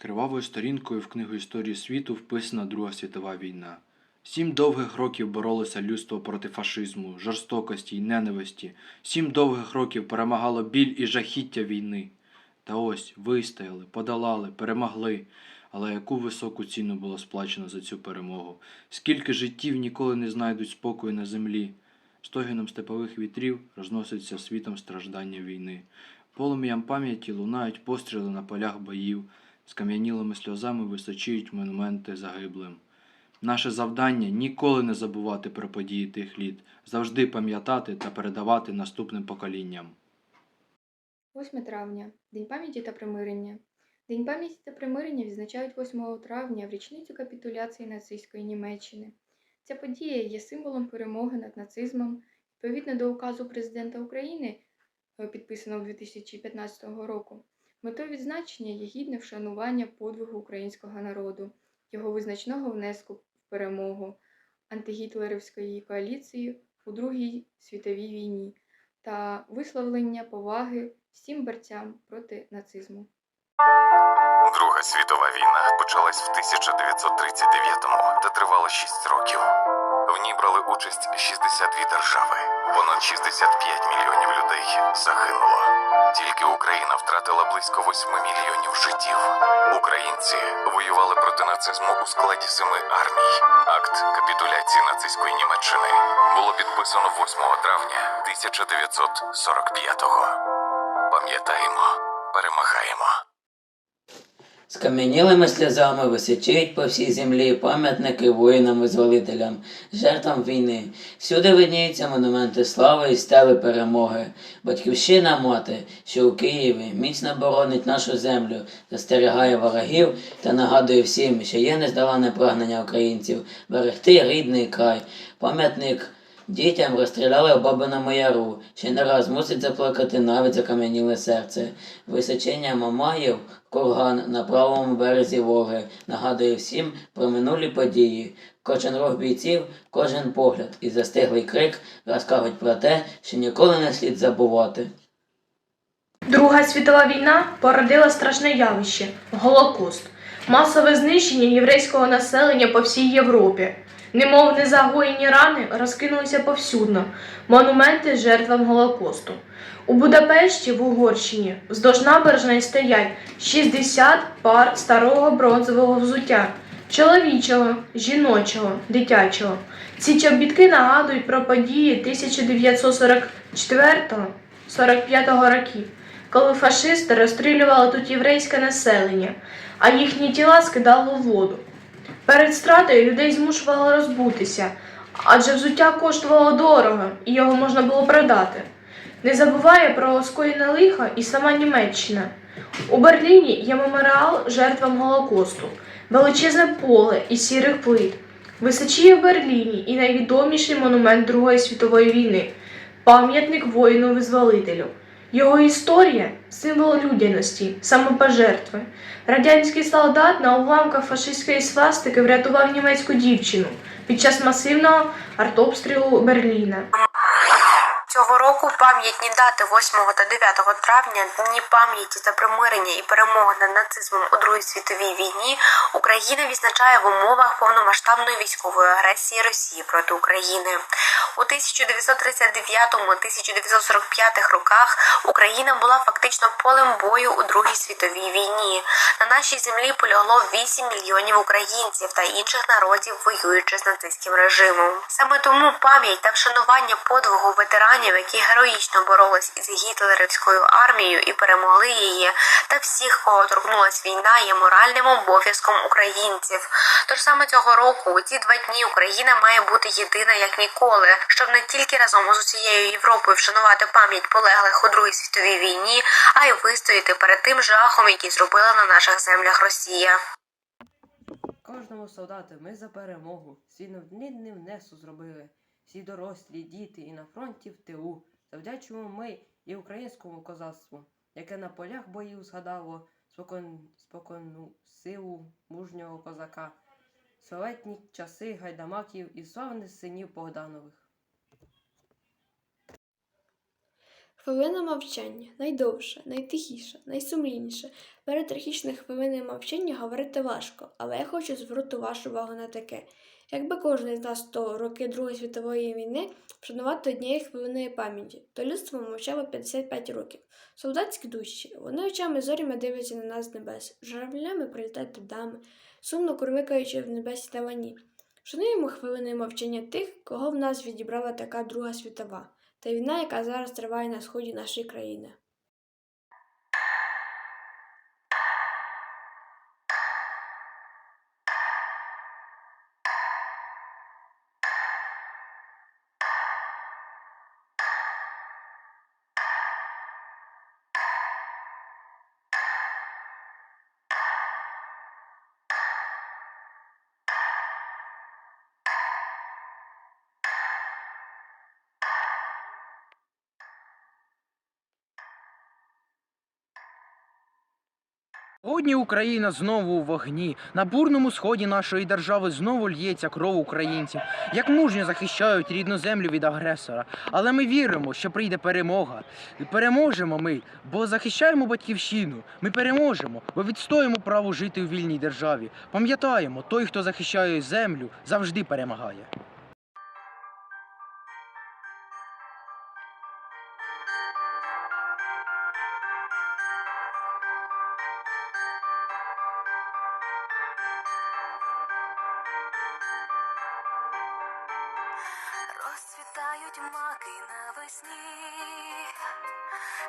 Кривавою сторінкою в книгу історії світу вписана Друга світова війна. Сім довгих років боролося людство проти фашизму, жорстокості й ненависті. Сім довгих років перемагало біль і жахіття війни. Та ось вистояли, подолали, перемогли. Але яку високу ціну було сплачено за цю перемогу? Скільки життів ніколи не знайдуть спокою на землі? Стогіном степових вітрів розноситься світом страждання війни. Полум'ям пам'яті лунають постріли на полях боїв, скам'янілими сльозами височіють монументи загиблим. Наше завдання ніколи не забувати про події тих літ, завжди пам'ятати та передавати наступним поколінням. 8 травня День пам'яті та примирення. День пам'яті та примирення відзначають 8 травня в річницю капітуляції нацистської Німеччини. Ця подія є символом перемоги над нацизмом. Відповідно до указу президента України, підписаного 2015 року, метою відзначення є гідне вшанування подвигу українського народу, його визначного внеску в перемогу антигітлерівської коаліції у Другій світовій війні та висловлення поваги всім борцям проти нацизму. Друга світова війна почалась в 1939-му та тривала 6 років. В ній брали участь 62 держави. Понад 65 мільйонів людей загинуло. Тільки Україна втратила близько 8 мільйонів життів. Українці воювали проти нацизму у складі семи армій. Акт капітуляції нацистської Німеччини було підписано 8 травня 1945-го. Пам'ятаємо, перемагаємо. Скам'янілими сльозами височують по всій землі пам'ятники воїнам-визволителям, жертвам війни. Всюди видніються монументи слави і стели перемоги. Батьківщина мати, що у Києві міцно боронить нашу землю, застерігає ворогів та нагадує всім, що є нездолане прагнення українців берегти рідний край. Пам'ятник Дітям розстріляли у Бабиному Яру, ще не раз мусить заплакати навіть закам'яніле серце. Височення Мамаїв, курган на правому березі Волги, нагадує всім про минулі події. Кожен рух бійців, кожен погляд і застиглий крик розкажуть про те, що ніколи не слід забувати. Друга світова війна породила страшне явище Голокост, масове знищення єврейського населення по всій Європі. Немов незагоєні рани розкинулися повсюдно, монументи жертвам Голокосту. У Будапешті в Угорщині вздовж набережної стоять 60 пар старого бронзового взуття чоловічого, жіночого, дитячого. Ці чобітки нагадують про події 1944-45 років, коли фашисти розстрілювали тут єврейське населення, а їхні тіла скидали у воду. Перед стратою людей змушували розбутися, адже взуття коштувало дорого і його можна було продати. Не забуває про скоєне лихо і сама Німеччина. У Берліні є меморіал жертвам Голокосту, величезне поле із сірих плит. Височіє в Берліні і найвідоміший монумент Другої світової війни пам'ятник воїну-визволителю. Його історія символ людяності, самопожертви. Радянський солдат на уламках фашистської свастики врятував німецьку дівчину під час масивного артобстрілу Берліна. Цього року пам'ятні дати 8 та 9 травня, дні пам'яті та примирення і перемоги над нацизмом у Другій світовій війні, Україна відзначає в умовах повномасштабної військової агресії Росії проти України. У 1939-1945 роках Україна була фактично полем бою у Другій світовій війні. На нашій землі полягло 8 мільйонів українців та інших народів, воюючи з нацистським режимом. Саме тому пам'ять та вшанування подвигу ветеранів, які героїчно боролись із гітлерівською армією і перемогли її, та всіх, кого торкнулась війна, є моральним обов'язком українців. Тож саме цього року, у ці два дні, Україна має бути єдина як ніколи, щоб не тільки разом з усією Європою вшанувати пам'ять полеглих у Другій світовій війні, а й вистояти перед тим жахом, який зробила на наших землях Росія. Кожному солдату ми за перемогу свій внесок зробили. Всі дорослі, діти і на фронті в тилу. Завдячуємо ми і українському козацтву, яке на полях боїв згадало спокон, споконну силу мужнього козака, столетні часи гайдамаків і славних синів Богданових. Хвилина мовчання найдовша, найтихіша, найсумлінніша. Перед трагічною хвилиною мовчання говорити важко, але я хочу звернути вашу увагу на таке. Якби кожен з нас 100 роки Другої світової війни вшанувати однією хвилиною пам'яті, то людство мовчало 55 років. Солдатські душі, вони очами зорями дивляться на нас з небес, журавлями прилітають над нами, сумно курликаючи в небесі талані. Шануємо хвилиною мовчання тих, кого в нас відібрала така Друга світова, та війна, яка зараз триває на сході нашої країни. Сьогодні Україна знову у вогні. На бурному сході нашої держави знову л'ється кров українців, як мужньо захищають рідну землю від агресора. Але ми віримо, що прийде перемога. Переможемо ми, бо захищаємо батьківщину. Ми переможемо, бо відстоїмо право жити у вільній державі. Пам'ятаємо, той, хто захищає землю, завжди перемагає.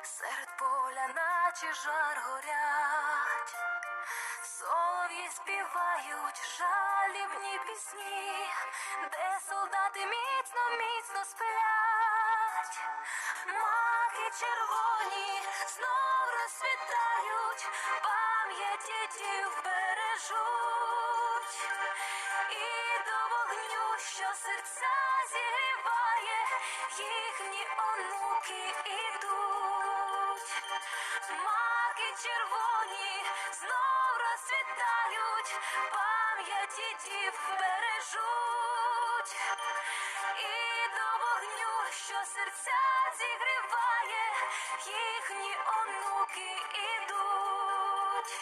Серед поля, наче жар горять, солов'ї співають жалібні пісні, де солдати міцно, міцно сплять, маки червоні знов розцвітають, пам'ять дітів бережуть. І до вогню, що серця зігріває, їхні онуки ідуть. Маки червоні знов розцвітають, пам'яті дів бережуть. І до вогню, що серця зігріває, їхні онуки ідуть.